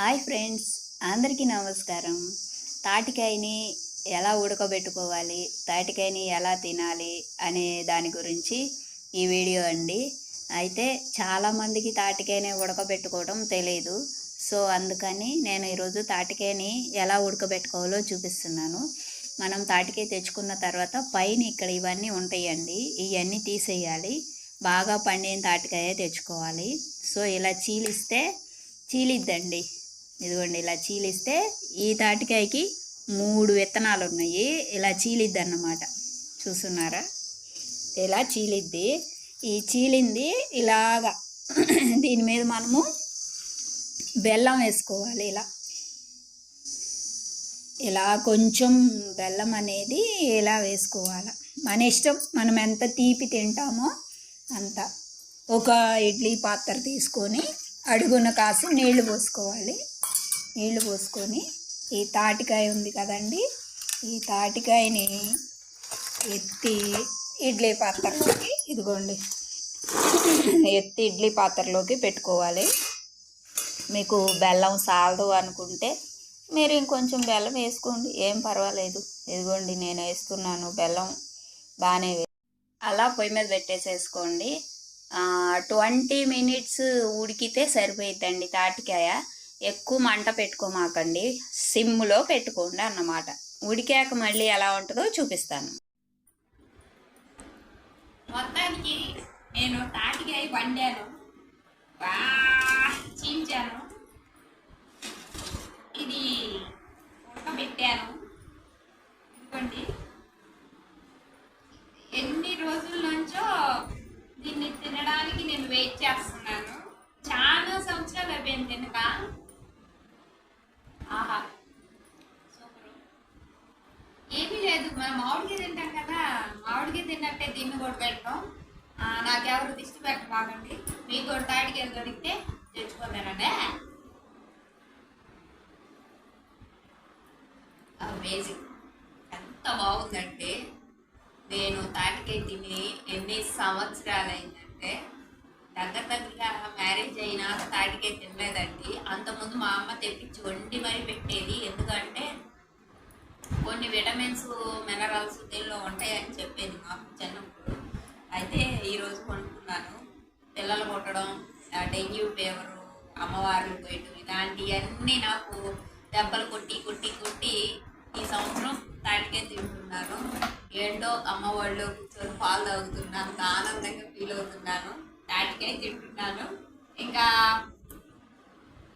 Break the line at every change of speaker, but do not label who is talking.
Hi friends అందరికీ నమస్కారం. తాటికాయని ఎలా ఉడకబెట్టుకోవాలి తాటికాయని ఎలా తినాలి అనే దాని గురించి ఈ వీడియో అండి. అయితే చాలామందికి తాటికాయని ఉడకబెట్టుకోవడం తెలియదు సో అందుకని నేను ఈరోజు తాటికాయని ఎలా ఉడకబెట్టుకోవాలో చూపిస్తున్నాను. మనం తాటికాయ తెచ్చుకున్న తర్వాత పైన ఇక్కడ ఇవన్నీ ఉంటాయండి. ఇవన్నీ తీసేయాలి. బాగా పండిన తాటికాయ తెచ్చుకోవాలి. సో ఇలా చీలిస్తే చీలిద్దండి. ఇదిగోండి ఇలా చీలిస్తే ఈ తాటికాయకి మూడు విత్తనాలు ఉన్నాయి. ఇలా చీలిద్ది అన్నమాట చూస్తున్నారా? ఇలా చీలిద్ది. ఈ చీలింది ఇలాగా. దీని మీద మనము బెల్లం వేసుకోవాలి ఇలా. ఇలా కొంచెం బెల్లం అనేది ఇలా వేసుకోవాలి. మన ఇష్టం మనం ఎంత తీపి తింటామో అంత. ఒక ఇడ్లీ పాత్ర తీసుకొని అడుగున కాసి నీళ్ళు పోసుకోవాలి. నీళ్ళు పోసుకొని ఈ తాటికాయ ఉంది కదండి ఈ తాటికాయని ఎత్తి ఇడ్లీ పాత్రలోకి ఇదిగోండి. ఎత్తి ఇడ్లీ పాత్రలోకి పెట్టుకోవాలి. మీకు బెల్లం సాలదు అనుకుంటే మీరు ఇంకొంచెం బెల్లం వేసుకోండి ఏం పర్వాలేదు. ఇదిగోండి నేను వేస్తున్నాను బెల్లం బాగానే అలా పొయ్యి మీద పెట్టేసేసుకోండి. ట్వంటీ మినిట్స్ ఉడికితే సరిపోయిద్దండి తాటికాయ. ఎక్కువ మంట పెట్టుకోమాకండి. సిమ్లో పెట్టుకోండి అన్నమాట. ఉడికాక మళ్ళీ ఎలా ఉంటుందో చూపిస్తాను. మొత్తానికి నేను తాటికాయ వండాను చీల్చాను. ఇది ఉడకబెట్టాను ఇదిగోండి. ఎన్ని రోజుల నుంచో దీన్ని తినడానికి నేను వెయిట్ చేస్తాను మనం మామిడికి తింటాం కదా మామిడికి తిన్నట్టే దీన్ని కూడా పెట్టడం నాకెవరు దిష్టి పెట్ట బాగండి మీకు కూడా తాటికి దొరికితే తెచ్చుకోలేనండి అమేజింగ్ ఎంత బాగుందంటే నేను తాటికే తిని ఎన్ని సంవత్సరాలు అయిందంటే దగ్గర దగ్గరగా మ్యారేజ్ అయినా తాటికే తినలేదండి. అంతకుముందు మా అమ్మ తెప్పించి వండి మరీ పెట్టేది. ఎందుకంటే కొన్ని విటమిన్స్ మినరల్స్ దీనిలో ఉంటాయని చెప్పేది మాకు చిన్నప్పుడు. అయితే ఈరోజు కొనుక్కున్నాను. పిల్లలు కొట్టడం డెంగ్యూ ఫీవరు అమ్మవార్లు పోయటం ఇలాంటివన్నీ నాకు దెబ్బలు కొట్టి కొట్టి కొట్టి ఈ సంవత్సరం తాటికే తింటున్నాను. ఏంటో అమ్మ వాళ్ళు కూర్చొని పాలు తాగుతున్నాను ఆనందంగా ఫీల్ అవుతున్నాను. తాటికాయ తింటున్నాను. ఇంకా